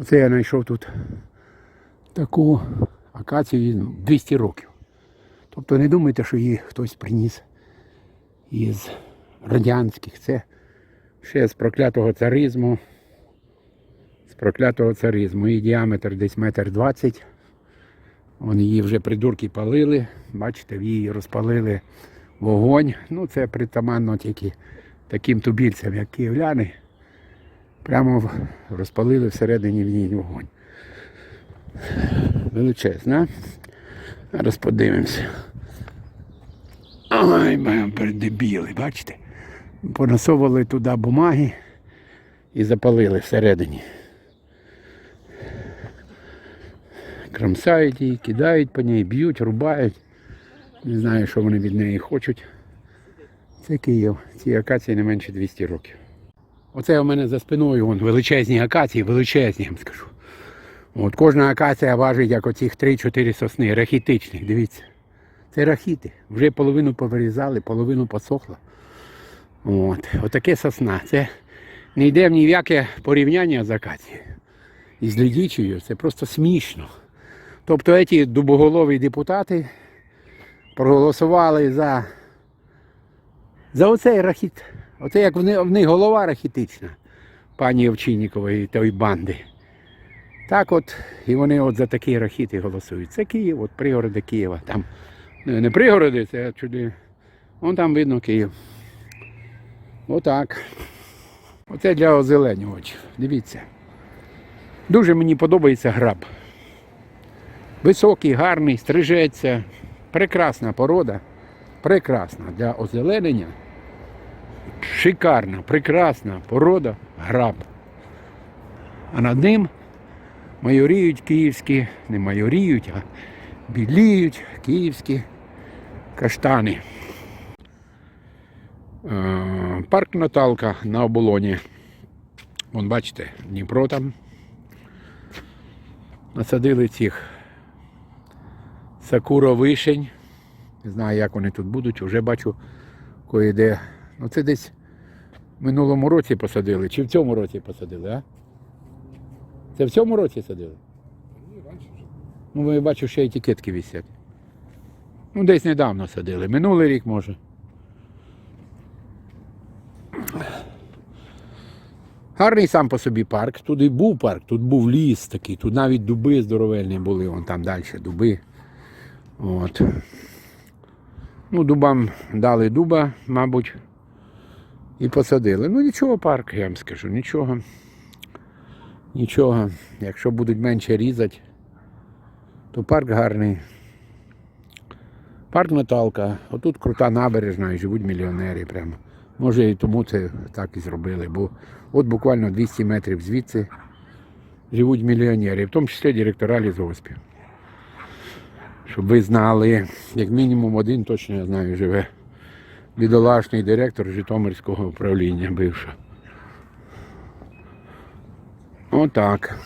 Оце я знайшов тут таку акацію 200 років. Тобто не думайте, що її хтось приніс із радянських. Це ще з проклятого царизму. З проклятого царизму. Її діаметр десь метр двадцять. Вони її вже придурки палили. Бачите, в її розпалили вогонь. Ну, це притаманно тільки таким тубільцям, як київляни. Прямо розпалили всередині в ній вогонь. Величезна. Зараз подивимося. Ой, бампер дебіли, бачите? Понасовували туди бумаги і запалили всередині. Крамсають її, кидають по ній, б'ють, рубають. Не знаю, що вони від неї хочуть. Це Київ. Цій акації не менше 200 років. Оце у мене за спиною вон, величезні акації, величезні, я вам скажу. От кожна акація важить як оцих 3-4 сосни, рахітичних, дивіться. Це рахіти. Вже половину повирізали, половину посохло. От. Отаке сосна. Це не йде ні в яке порівняння з акацією. І з лідічею це просто смішно. Тобто ці дубоголові депутати проголосували за, за оцей рахіт. Оце як в них, в них голова рахітична, пані Овчиннікової тої банди. Так от, і вони от за такі рахіти голосують. Це Київ, от пригороди Києва. Там не, не пригороди, це чуди. Вон там видно Київ. Отак. Оце для озеленювачів. Дивіться. Дуже мені подобається граб. Високий, гарний, стрижеться. Прекрасна порода. Прекрасна для озеленення. Шикарна, прекрасна порода граб. А над ним майоріють київські, не майоріють, а біліють київські каштани. Е, Парк Наталка на оболоні. Вон бачите, Дніпро там. Насадили цих сакура вишень. Не знаю, як вони тут будуть. Вже бачу кое-де. Ну це десь минулому році посадили, чи в цьому році посадили, а? Це в цьому році садили? Ну, я бачу, ще етикетки висять. Ну, десь недавно садили. Минулий рік може. Гарний сам по собі парк. Тут і був парк, тут був ліс такий, тут навіть дуби здоровельні були, вон там далі дуби. От. Ну, дубам дали дуба, мабуть, і посадили. Ну нічого парк, я вам скажу, нічого. Нічого. Якщо будуть менше різати, то парк гарний. Парк Наталка. Отут крута набережна і живуть мільйонери прямо. Може і тому це так і зробили, бо от буквально 200 метрів звідси живуть мільйонери, в тому числі директора лісгоспів. Щоб ви знали, як мінімум один точно я знаю, живе бідолашний директор Житомирського управління бившого. Отак.